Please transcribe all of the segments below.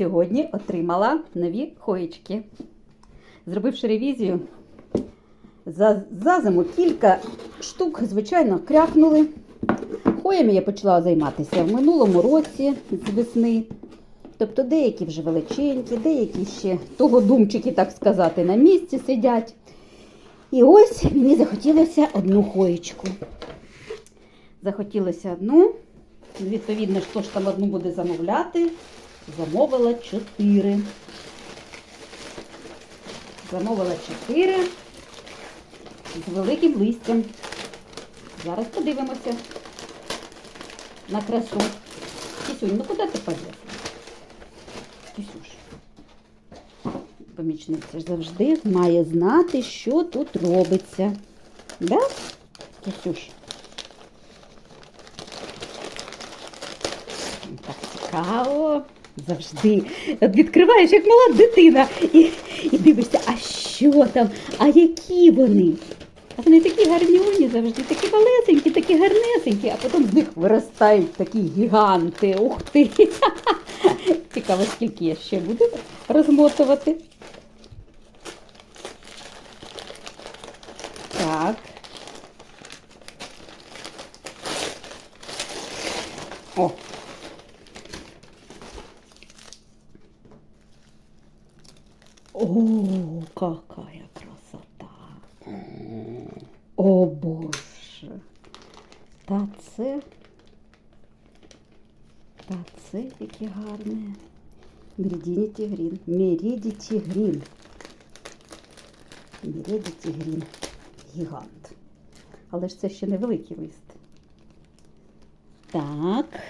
Сьогодні отримала нові хоєчки. Зробивши ревізію, за, за зиму кілька штук, звичайно, крякнули. Хоями я почала займатися в минулому році з весни. Тобто деякі вже величенькі, деякі ще того думчики, так сказати, на місці сидять. І ось мені захотілося одну хоєчку. Захотілося одну. Відповідно, хто ж там одну буде замовляти, замовила чотири. Замовила чотири з великим листям. Зараз подивимося на красу. Кисюнь, ну куди ти поліз? Кисюш. Помічниця ж завжди має знати, що тут робиться. Да? Кисюш? Так цікаво. Завжди. Відкриваєш, як мала дитина, і, і дивишся, а що там, а які вони? А вони такі гарнюні завжди, такі малесенькі, такі гарнесенькі, а потім з них виростають такі гіганти. Ух ти! Цікаво, скільки я ще буду розмотувати. Так. О, О, какая красота! О Боже! Та це, та це яке гарне. Меридіні Грін. Меридіті Грін. Меридіті Грін. Гігант. Але ж це ще невеликий лист. Так.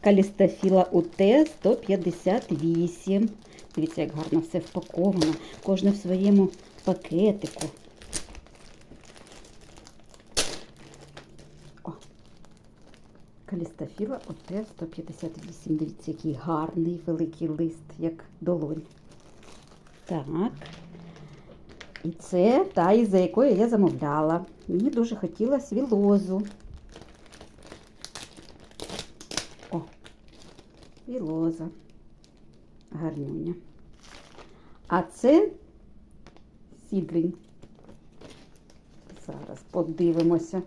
Калістофіла УТ 158. Дивіться, як гарно все впаковано. Кожне в своєму пакетику. О. Калістофіла ОТ 158. Дивіться, який гарний великий лист, як долонь. Так. І це та, із-за якої я замовляла. Мені дуже хотілося вілозу. О, вілоза. Гарнюня. А це сідлінь. Зараз подивимося.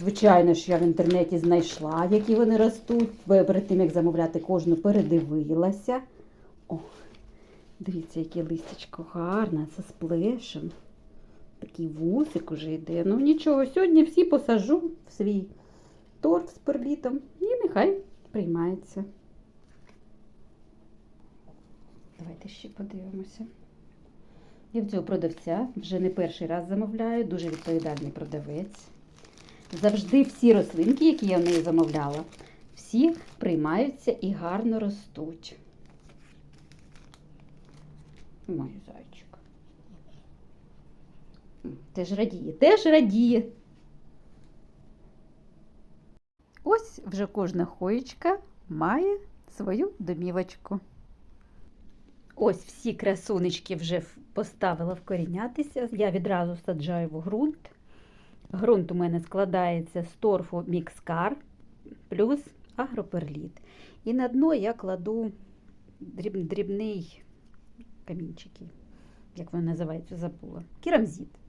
Звичайно ж, я в інтернеті знайшла, які вони ростуть. Перед тим, як замовляти кожну, передивилася. О, дивіться, яке листячко гарне, це з плешем. Такий вусик уже йде. Ну нічого, сьогодні всі посажу в свій торт з перлітом і нехай приймається. Давайте ще подивимося. Я в цього продавця вже не перший раз замовляю, дуже відповідальний продавець. Завжди всі рослинки, які я в неї замовляла, всі приймаються і гарно ростуть. Мой зайчик. Теж радіє, теж радіє. Ось вже кожна хоєчка має свою домівочку. Ось всі красунечки вже поставила вкорінятися. Я відразу саджаю в ґрунт. Ґрунт у мене складається з торфу мікскар плюс агроперліт. І на дно я кладу дріб, дрібний камінчики, як воно називається, забула. Керамзит. Все.